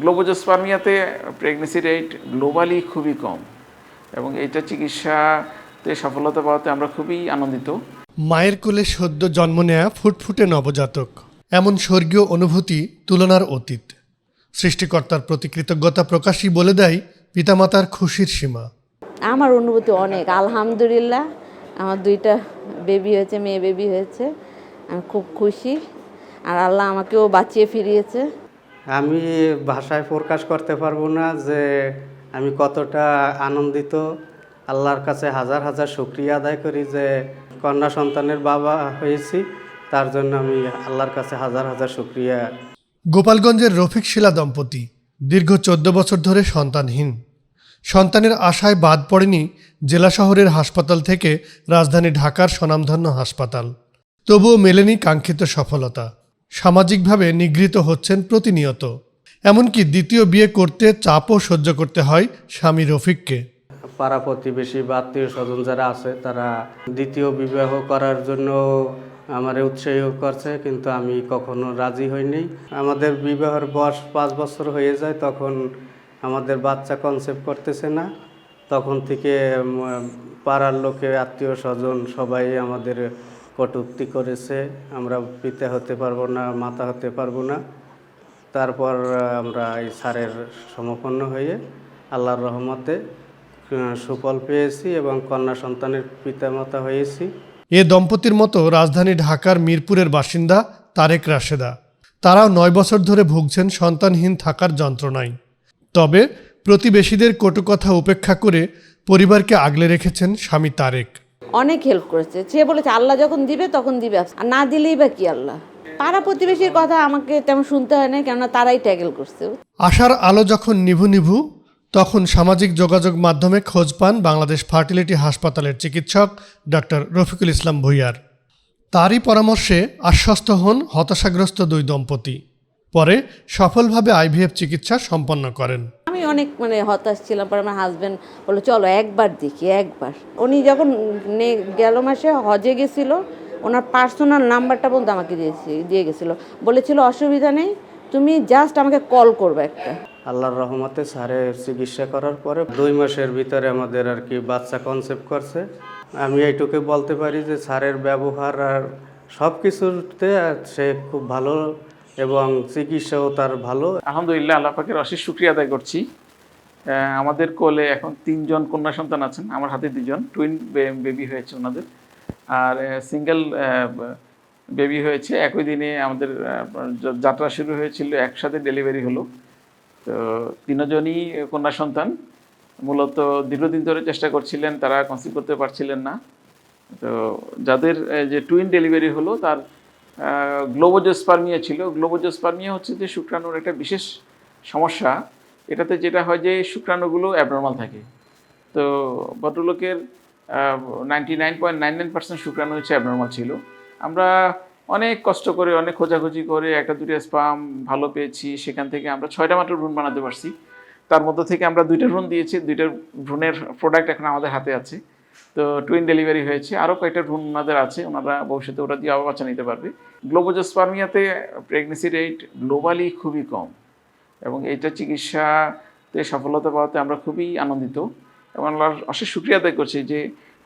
গ্লোবোজোস্পার্মিয়াতে pregnancy rate globally খুবই কম এবং এইটা চিকিৎসাতে সফলতা পাওয়াতে আমরা খুবই আনন্দিত। মায়ের কোলে সদ্য জন্ম নেয়া ফুটফুটে নবজাতক এমন স্বর্গীয় অনুভূতি তুলনার অতীত। সৃষ্টিকর্তার প্রতি কৃতজ্ঞতা প্রকাশই বলে দেয় পিতামাতার খুশির সীমা। আমার অনুভূতি অনেক আলহামদুলিল্লাহ। আমার দুইটা বেবি হয়েছে মেয়ে বেবি হয়েছে। আমি খুব খুশি। আর আল্লাহ আমাকেও বাঁচিয়ে ফিরিয়েছে। আমি ভাষায় প্রকাশ করতে পারব না যে আমি কতটা আনন্দিত। আল্লাহর কাছে হাজার হাজার শুক্রিয়া আদায় করি যে কন্যা সন্তানের বাবা হয়েছি, তার জন্য আমি আল্লাহর কাছে হাজার হাজার শুক্রিয়া। গোপালগঞ্জের রফিক শিলা দম্পতি দীর্ঘ চোদ্দ বছর ধরে সন্তানহীন। সন্তানের আশায় বাদ পড়েনি জেলা শহরের হাসপাতাল থেকে রাজধানী ঢাকার স্বনামধন্য হাসপাতাল। তবুও মেলেনি কাঙ্ক্ষিত সফলতা। সামাজিকভাবে নিগৃহীত হচ্ছেন প্রতিনিয়ত। এমনকি দ্বিতীয় বিয়ে করতে চাপও সহ্য করতে হয় স্বামী রফিককে। পাড়া প্রতিবেশী বা আত্মীয় স্বজন যারা আছে, তারা দ্বিতীয় বিবাহ করার জন্য আমার উৎসাহ করছে, কিন্তু আমি কখনো রাজি হইনি। আমাদের বিবাহের বয়স পাঁচ বছর হয়ে যায়, তখন আমাদের বাচ্চা কনসেপ্ট করতেছে না। তখন থেকে পাড়ার লোকে, আত্মীয় স্বজন সবাই আমাদের কটূক্তি করেছে, আমরা পিতা হতে পারব না, মাতা হতে পারব না। তারপর আমরা এই সারের সমপন্ন হয়ে আল্লাহর রহমতে সুফল পেয়েছি এবং কন্যা সন্তানের পিতামাতা হয়েছি। এ দম্পতির মতো রাজধানী ঢাকার মিরপুরের বাসিন্দা তারেক রাশেদা। তারাও নয় বছর ধরে ভুগছেন সন্তানহীন থাকার যন্ত্রণায়। তবে প্রতিবেশীদের কটুকথা উপেক্ষা করে পরিবারকে আগলে রেখেছেন স্বামী তারেক। অনেক হেল্প করেছে। সে বলেছে, আল্লাহ যখন দিবে, তখন দিবে আর না দিলেই বা কি আল্লাহ? পাড়া প্রতিবেশীর কথা আমাকে তেমন শুনতে হয় না কেননা তারাই ট্যাগেল করছে। আশার আলো যখন নিভু নিভু, তখন সামাজিক যোগাযোগ মাধ্যমে খোঁজ পান বাংলাদেশ ফার্টিলিটি হাসপাতালের চিকিৎসক ডক্টর রফিকুল ইসলাম ভুইয়ার। তারই পরামর্শে আশ্বস্ত হন হতাশাগ্রস্ত দুই দম্পতি। পরে সফলভাবে আইভিএফ চিকিৎসা সম্পন্ন করেন। অনেক মানে হতাশ ছিলাম। পরে আমার হাজব্যান্ড বলল, চলো একবার দেখি, একবার। উনি যখন গেল মাসে হজে গেছিল, ওনার পার্সোনাল নাম্বারটা পর্যন্ত আমাকে দিয়েছি, দিয়ে গেছিল। বলেছিল, অসুবিধা নেই, তুমি জাস্ট আমাকে কল করবে একটা। আল্লাহর রহমতে স্যারের চিকিৎসা করার পরে দুই মাসের ভিতরে আমাদের আর কি বাচ্চা কনসেপ্ট করছে। আমি এইটুকু বলতে পারি যে স্যারের ব্যবহার আর সব কিছুতে সে খুব ভালো এবং চিকিৎসাও তার ভালো। আলহামদুলিল্লাহ, আল্লাহ অশেষ শুক্রিয়া আদায় করছি। আমাদের কোলে এখন তিনজন কন্যা সন্তান আছেন, আমার হাতে দুজন টুইন বেবি হয়েছে ওনাদের। আর সিঙ্গেল বেবি হয়েছে। একই দিনে আমাদের যাত্রা শুরু হয়েছিল, একসাথে ডেলিভারি হলো। তো তিনজনই কন্যা সন্তান। মূলত দীর্ঘদিন ধরে চেষ্টা করছিলেন, তারা কনসিভ করতে পারছিলেন না। তো যাদের যে টুইন ডেলিভারি হলো, তার গ্লোবোজোস্পার্মিয়া ছিল। গ্লোবোজোস্পার্মিয়া হচ্ছে যে শুক্রাণুর একটা বিশেষ সমস্যা। এটাতে যেটা হয় যে শুক্রাণুগুলো অ্যাবনর্মাল থাকে। তো ভদ্রলোকের ninety nine point nine nine percent শুক্রাণু হচ্ছে অ্যাবনর্মাল ছিল। আমরা অনেক কষ্ট করে, অনেক খোঁজাখুঁজি করে একটা দুটো স্পাম ভালো পেয়েছি। সেখান থেকে আমরা ছয়টা মাত্র ভ্রূণ বানাতে পারছি। তার মধ্যে থেকে আমরা দুইটা ভ্রূণ দিয়েছি। দুইটা ভ্রূণের প্রোডাক্ট এখন আমাদের হাতে আছে। তো টুইন ডেলিভারি হয়েছে। আরও কয়েকটা ভ্রূণ ওনাদের আছে, ওনারা ভবিষ্যতে ওটা দিয়ে আবার বাচ্চা নিতে পারবে। গ্লোবোজোস্পার্মিয়াতে প্রেগনেন্সি রেট গ্লোবালি খুবই কম এবং এইটা চিকিৎসাতে সফলতা পাওয়াতে আমরা খুবই আনন্দিত এবং আল্লাহর অশেষ শুক্রিয়া আদায় করছি যে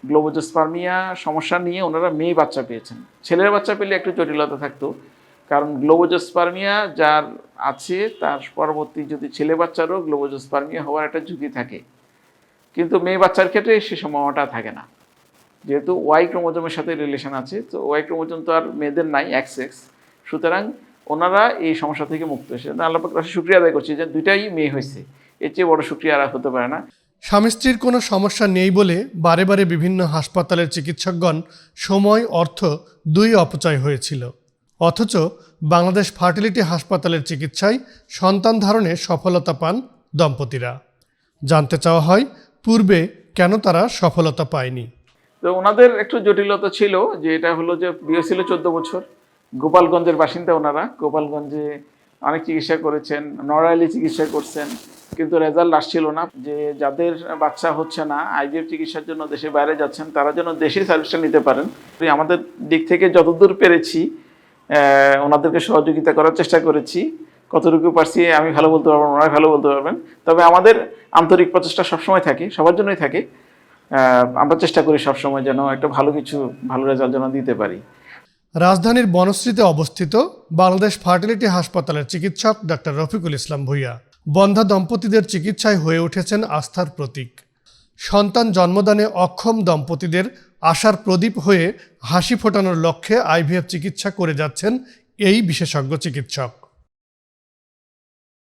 গ্লোবোজোস্পার্মিয়া সমস্যা নিয়ে ওনারা মেয়ে বাচ্চা পেয়েছেন। ছেলের বাচ্চা পেলে একটু জটিলতা থাকতো, কারণ গ্লোবোজোস্পার্মিয়া যার আছে, তার পরবর্তী যদি ছেলে বাচ্চারও গ্লোবোজোস্পার্মিয়া হওয়ার একটা ঝুঁকি থাকে। কিন্তু মেয়ে বাচ্চার ক্ষেত্রে সে সম্ভাবনাটা থাকে না। যেহেতু ওয়াই ক্রোমোজোমের সাথে রিলেশন আছে, তো ওয়াই ক্রোমোজোম তো আর মেয়েদের নাই এক্স এক্স সুতরাং ওনারা এই সমস্যা থেকে মুক্ত হয়েছে। আল্লাহ অশেষ শুক্রিয়া আদায় করছি যে দুইটাই মেয়ে হয়েছে। এর চেয়ে বড় শুক্রিয়া আর হতে পারে না। স্বামী স্ত্রীর কোনো সমস্যা নেই বলে বারে বারে বিভিন্ন হাসপাতালের চিকিৎসকগণ সময়, অর্থ দুই অপচয় হয়েছিল। অথচ বাংলাদেশ ফার্টিলিটি হাসপাতালের চিকিৎসায় সন্তান ধারণে সফলতা পান দম্পতিরা। জানতে চাওয়া হয় পূর্বে কেন তারা সফলতা পায়নি? তো ওনাদের একটু জটিলতা ছিল যে এটা হলো যে বিয়ে ছিল চোদ্দ বছর। গোপালগঞ্জের বাসিন্দা ওনারা। গোপালগঞ্জে অনেক চিকিৎসা করেছেন, নড়াইলে চিকিৎসা করছেন, কিন্তু রেজাল্ট আসছিল না যে যাদের বাচ্চা হচ্ছে না, আইভিএফ চিকিৎসার জন্য দেশে বাইরে যাচ্ছেন, তারা যেন দেশে সার্ভিসটা নিতে পারেন। আমাদের দিক থেকে যতদূর পেরেছি ওনাদেরকে সহযোগিতা করার চেষ্টা করেছি। কতটুকু পারছি আমি ভালো বলতে পারব ওনারা ভালো বলতে পারবেন। তবে আমাদের আন্তরিক প্রচেষ্টা সবসময় থাকে, সবার জন্যই থাকে। আমরা চেষ্টা করি সবসময় যেন একটা ভালো কিছু, ভালো রেজাল্ট যেন দিতে পারি। রাজধানীর বনশ্রীতে অবস্থিত বাংলাদেশ ফার্টিলিটি হাসপাতালের চিকিৎসক ডাক্তার রফিকুল ইসলাম ভুইয়া। বন্ধা দম্পতিদের চিকিৎসায় হয়ে উঠেছেন আস্থার প্রতীক। সন্তান জন্মদানে অক্ষম দম্পতিদের আশার প্রদীপ হয়ে হাসি ফোটানোর লক্ষ্যে আইভিএফ চিকিৎসা করে যাচ্ছেন এই বিশেষজ্ঞ চিকিৎসক।